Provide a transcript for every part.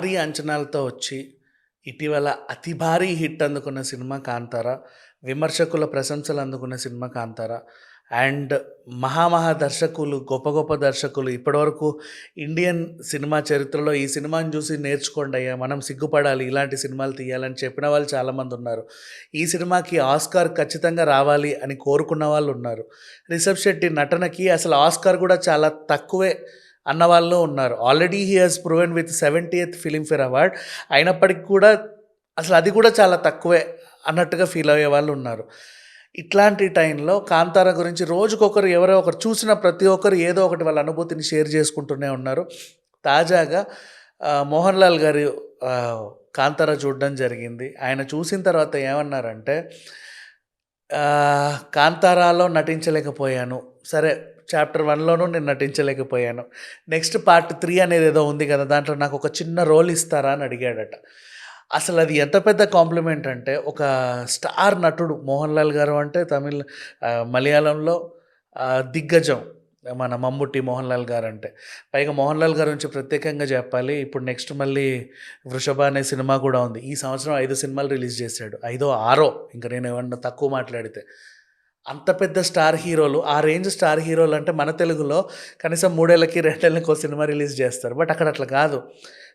భారీ అంచనాలతో వచ్చి ఇటీవల అతి భారీ హిట్ అందుకున్న సినిమా కాంతార విమర్శకుల ప్రశంసలు అందుకున్న సినిమా కాంతారా అండ్ మహామహా దర్శకులు గొప్ప గొప్ప దర్శకులు ఇప్పటివరకు ఇండియన్ సినిమా చరిత్రలో ఈ సినిమాని చూసి నేర్చుకోండి అయ్యా మనం సిగ్గుపడాలి ఇలాంటి సినిమాలు తీయాలని చెప్పిన వాళ్ళు చాలామంది ఉన్నారు. ఈ సినిమాకి ఆస్కార్ ఖచ్చితంగా రావాలి అని కోరుకున్న వాళ్ళు ఉన్నారు. రిషబ్ శెట్టి నటనకి అసలు ఆస్కార్ కూడా చాలా తక్కువే అన్న వాళ్ళు ఉన్నారు. Already he has proven with seventy Filmfare award అయినప్పటికీ కూడా అసలు అది కూడా చాలా తక్కువే అన్నట్టుగా ఫీల్ అయ్యే వాళ్ళు ఉన్నారు. ఇట్లాంటి టైంలో కాంతార గురించి రోజుకొకరు ఎవరో ఒకరు చూసిన ప్రతి ఒక్కరు ఏదో ఒకటి వాళ్ళ అనుభూతిని షేర్ చేసుకుంటూనే ఉన్నారు. తాజాగా మోహన్ లాల్ గారి కాంతార చూడడం జరిగింది. ఆయన చూసిన తర్వాత ఏమన్నారంటే కాంతారాలో నటించలేకపోయాను. సరే చాప్టర్ వన్లోనూ నేను నటించలేకపోయాను. నెక్స్ట్ పార్ట్ త్రీ అనేది ఏదో ఉంది కదా దాంట్లో నాకు ఒక చిన్న రోల్ ఇస్తారా అని అడిగాడట. అసలు అది ఎంత పెద్ద కాంప్లిమెంట్ అంటే ఒక స్టార్ నటుడు మోహన్ లాల్ గారు అంటే తమిళ్ మలయాళంలో దిగ్గజం మన మమ్ముట్టి మోహన్ లాల్ గారు అంటే. పైగా మోహన్ లాల్ గారి గురించి ప్రత్యేకంగా చెప్పాలి ఇప్పుడు నెక్స్ట్ మళ్ళీ వృషభ అనే సినిమా కూడా ఉంది. ఈ సంవత్సరం ఐదు సినిమాలు రిలీజ్ చేశాడు. ఐదో ఆరో ఇంకా నేను ఏమన్నా తక్కువ మాట్లాడితే. అంత పెద్ద స్టార్ హీరోలు ఆ రేంజ్ స్టార్ హీరోలు అంటే మన తెలుగులో కనీసం మూడేళ్ళకి రెండేళ్ళకి సినిమా రిలీజ్ చేస్తారు. బట్ అక్కడ అట్లా కాదు.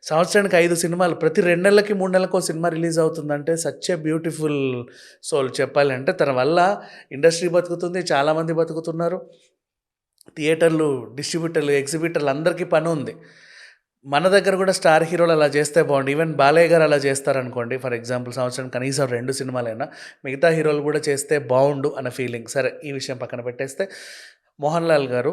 సంవత్సరానికి ఐదు సినిమాలు ప్రతి రెండు నెలలకి మూడు నెలలకు సినిమా రిలీజ్ అవుతుందంటే సచ్ ఏ బ్యూటిఫుల్ సోల్ చెప్పాలంటే తన వల్ల ఇండస్ట్రీ బతుకుతుంది చాలామంది బతుకుతున్నారు. థియేటర్లు డిస్ట్రిబ్యూటర్లు ఎగ్జిబిటర్లు అందరికీ పని ఉంది. మన దగ్గర కూడా స్టార్ హీరోలు అలా చేస్తే బాగుండు. ఈవెన్ బాలయ్య గారు అలా చేస్తారనుకోండి ఫర్ ఎగ్జాంపుల్ సంవత్సరం కనీసం రెండు సినిమాలైనా మిగతా హీరోలు కూడా చేస్తే బాగుండు అన్న ఫీలింగ్. సరే ఈ విషయం పక్కన పెట్టేస్తే మోహన్ లాల్ గారు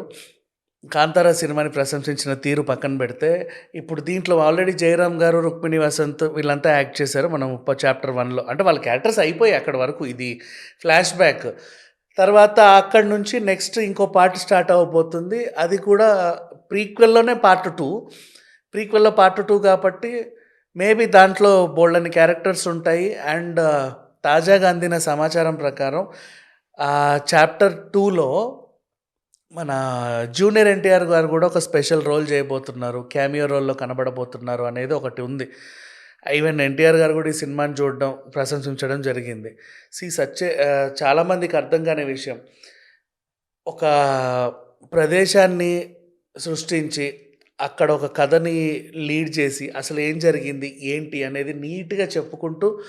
కాంతారా సినిమాని ప్రశంసించిన తీరు పక్కన పెడితే ఇప్పుడు దీంట్లో ఆల్రెడీ జయరామ్ గారు రుక్మిణి వసంత్ వీళ్ళంతా యాక్ట్ చేశారు మనం చాప్టర్ వన్లో అంటే వాళ్ళ క్యారెక్టర్స్ అయిపోయి అక్కడ వరకు ఇది ఫ్లాష్ బ్యాక్. తర్వాత అక్కడి నుంచి నెక్స్ట్ ఇంకో పార్ట్ స్టార్ట్ అవ్వబోతుంది అది కూడా ప్రీక్వెల్లోనే పార్ట్ టూ ప్రీక్వెల్లో పార్ట్ టూ కాబట్టి మేబీ దాంట్లో బోల్డని క్యారెక్టర్స్ ఉంటాయి. అండ్ తాజాగా అందిన సమాచారం ప్రకారం ఆ చాప్టర్ టూలో మన జూనియర్ ఎన్టీఆర్ గారు కూడా ఒక స్పెషల్ రోల్ చేయబోతున్నారు. క్యామియో రోల్లో కనబడబోతున్నారు అనేది ఒకటి ఉంది. ఈవెన్ ఎన్టీఆర్ గారు కూడా ఈ సినిమాని చూడడం ప్రశంసించడం జరిగింది. సి సచ్చే చాలామందికి అర్థం కాని విషయం. ఒక ప్రదేశాన్ని సృష్టించి అక్కడ ఒక కథని లీడ్ చేసి అసలు ఏం జరిగింది ఏంటి అనేది నీట్గా చెప్పుకుంటూ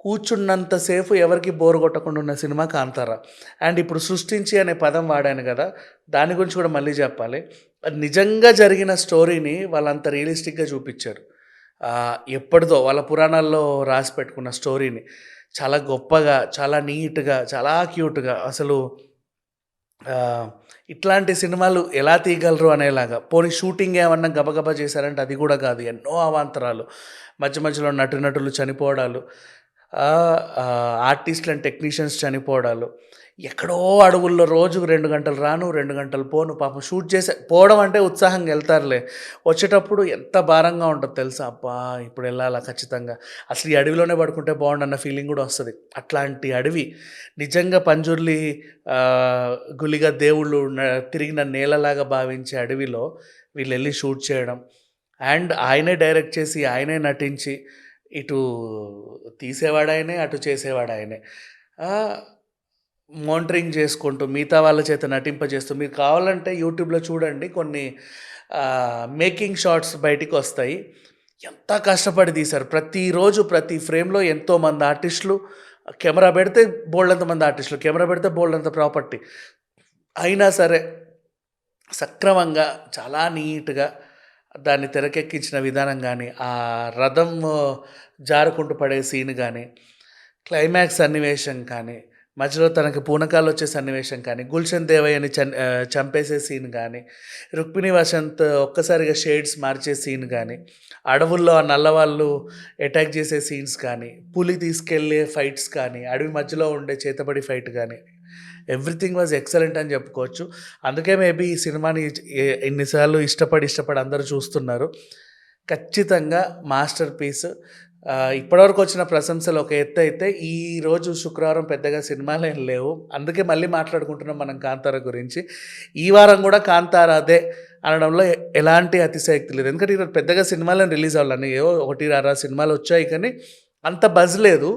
కూర్చున్నంతసేపు ఎవరికి బోర్ కొట్టకుండా ఉన్న సినిమా కాంతారా. అండ్ ఇప్పుడు సృష్టించి అనే పదం వాడాను కదా దాని గురించి కూడా మళ్ళీ చెప్పాలి. అది నిజంగా జరిగిన స్టోరీని వాళ్ళంత రియలిస్టిక్గా చూపించారు. ఎప్పటిదో వాళ్ళ పురాణాల్లో రాసి పెట్టుకున్న స్టోరీని. చాలా గొప్పగా చాలా నీట్గా చాలా క్యూట్గా అసలు ఇట్లాంటి సినిమాలు ఎలా తీయగలరు అనేలాగా. పోనీ షూటింగ్ ఏమన్నా గబగబా చేశారంటే అది కూడా కాదు. ఎన్నో అవాంతరాలు. మధ్య మధ్యలో నటునటులు చనిపోవడాలు. ఆర్టిస్టులు అండ్ టెక్నీషియన్స్ చనిపోవడాలు. ఎక్కడో అడవుల్లో రోజుకు రెండు గంటలు రాను రెండు గంటలు పోను పాపం షూట్ చేసే పోవడం అంటే ఉత్సాహంగా వెళ్తారులే. వచ్చేటప్పుడు ఎంత భారంగా ఉంటుంది తెలుసా? అబ్బా ఇప్పుడు వెళ్ళాలా ఖచ్చితంగా. అసలు ఈ అడవిలోనే పడుకుంటే బాగుండు అన్న ఫీలింగ్ కూడా వస్తుంది. అట్లాంటి అడవి నిజంగా పంజుర్లి గులిగా దేవుళ్ళు తిరిగిన నేలలాగా భావించే అడవిలో వీళ్ళు వెళ్ళి షూట్ చేయడం. అండ్ ఆయనే డైరెక్ట్ చేసి ఆయనే నటించి ఇటు తీసేవాడాయనే అటు చేసేవాడాయనే. మానిటరింగ్ చేసుకుంటూ మిగతా వాళ్ళ చేత నటింపజేస్తూ మీరు కావాలంటే యూట్యూబ్లో చూడండి కొన్ని మేకింగ్ షార్ట్స్ బయటికి వస్తాయి. ఎంత కష్టపడి తీశారు. ప్రతిరోజు ప్రతి ఫ్రేమ్లో ఎంతోమంది ఆర్టిస్టులు కెమెరా పెడితే బోల్డంత మంది ఆర్టిస్టులు కెమెరా పెడితే బోల్డంత ప్రాపర్టీ. అయినా సరే సక్రమంగా చాలా నీట్గా దాన్ని తెరకెక్కించిన విధానం కానీ ఆ రథం జారుకుంటూ పడే సీన్ కానీ క్లైమాక్స్ సన్నివేశం కానీ మధ్యలో తనకి పూనకాలు వచ్చే సన్నివేశం కానీ గుల్షన్ దేవయ్యని చన్ చంపేసే సీన్ కానీ రుక్మిణి వసంత్ ఒక్కసారిగా షేడ్స్ మార్చే సీన్ కానీ అడవుల్లో ఆ నల్లవాళ్ళు అటాక్ చేసే సీన్స్ కానీ పులి తీసుకెళ్ళే ఫైట్స్ కానీ అడవి మధ్యలో ఉండే చేతబడి ఫైట్ కానీ ఎవ్రీథింగ్ వాజ్ ఎక్సలెంట్ అని చెప్పుకోవచ్చు. అందుకే మేబీ ఈ సినిమాని ఎన్నిసార్లు ఇష్టపడి ఇష్టపడి అందరూ చూస్తున్నారు. ఖచ్చితంగా మాస్టర్ పీస్. ఇప్పటివరకు వచ్చిన ప్రశంసలు ఒక ఎత్తు అయితే ఈ రోజు శుక్రవారం పెద్దగా సినిమాలు ఏం లేవు. అందుకే మళ్ళీ మాట్లాడుకుంటున్నాం మనం కాంతార గురించి. ఈ వారం కూడా కాంతార అదే అనడంలో ఎలాంటి అతిశయక్తి లేదు. ఎందుకంటే ఈరోజు పెద్దగా సినిమాలను రిలీజ్ అవ్వాలని ఏవో ఒకటి రారా సినిమాలు వచ్చాయి కానీ అంత బజ్ లేదు.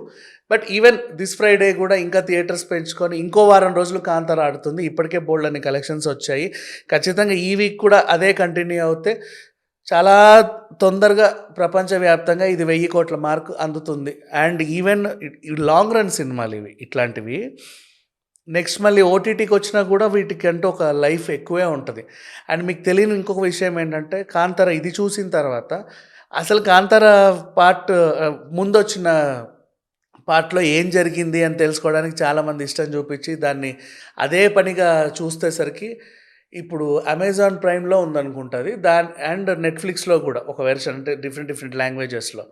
బట్ ఈవెన్ దిస్ ఫ్రైడే కూడా ఇంకా థియేటర్స్ పెంచుకొని ఇంకో వారం రోజులు కాంతార ఆడుతుంది. ఇప్పటికే బోల్డ్ అన్ని కలెక్షన్స్ వచ్చాయి. ఖచ్చితంగా ఈ వీక్ కూడా అదే కంటిన్యూ అవుతే చాలా తొందరగా ప్రపంచవ్యాప్తంగా ఇది వెయ్యి కోట్ల మార్కు అందుతుంది. అండ్ ఈవెన్ లాంగ్ రన్ సినిమాలు ఇవి ఇట్లాంటివి. నెక్స్ట్ మళ్ళీ ఓటీటీకి వచ్చినా కూడా వీటికంటూ ఒక లైఫ్ ఎక్కువే ఉంటుంది. అండ్ మీకు తెలియని ఇంకొక విషయం ఏంటంటే కాంతార ఇది చూసిన తర్వాత అసలు కాంతార పార్ట్ ముందు వచ్చిన పార్ట్లో ఏం జరిగింది అని తెలుసుకోవడానికి చాలామంది ఇష్టం చూపించి దాన్ని అదే పనిగా చూస్తేసరికి ఇప్పుడు అమెజాన్ ప్రైమ్లో ఉందనుకుంటుంది. దాని అండ్ నెట్ఫ్లిక్స్లో కూడా ఒక వెర్షన్ అంటే డిఫరెంట్ డిఫరెంట్ లాంగ్వేజెస్లో.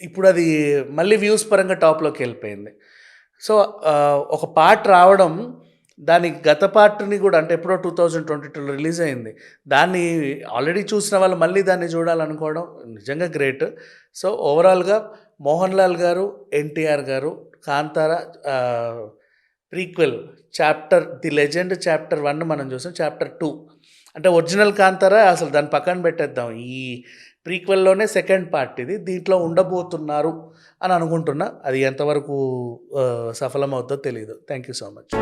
ఇప్పుడు అది మళ్ళీ వ్యూస్ పరంగా టాప్లోకి వెళ్ళిపోయింది. సో ఒక పార్ట్ రావడం దాని గత పార్ట్ని కూడా అంటే ఎప్పుడో టూ థౌజండ్ ట్వంటీ టూలో రిలీజ్ అయింది. దాన్ని ఆల్రెడీ చూసిన వాళ్ళు మళ్ళీ దాన్ని చూడాలనుకోవడం నిజంగా గ్రేట్. సో ఓవరాల్గా మోహన్ లాల్ గారు ఎన్టీఆర్ గారు Kantara prequel chapter the legend chapter one మనం చూసాం చాప్టర్ టూ. అంటే ఒరిజినల్ కాంతారా అసలు దాన్ని పక్కన పెట్టేద్దాం. ఈ ప్రీక్వెల్లోనే సెకండ్ పార్ట్ ఇది దీంట్లో ఉండబోతున్నారు అని అనుకుంటున్నా. అది ఎంతవరకు సఫలమవుతుందో తెలియదు థ్యాంక్ యూ సో మచ్.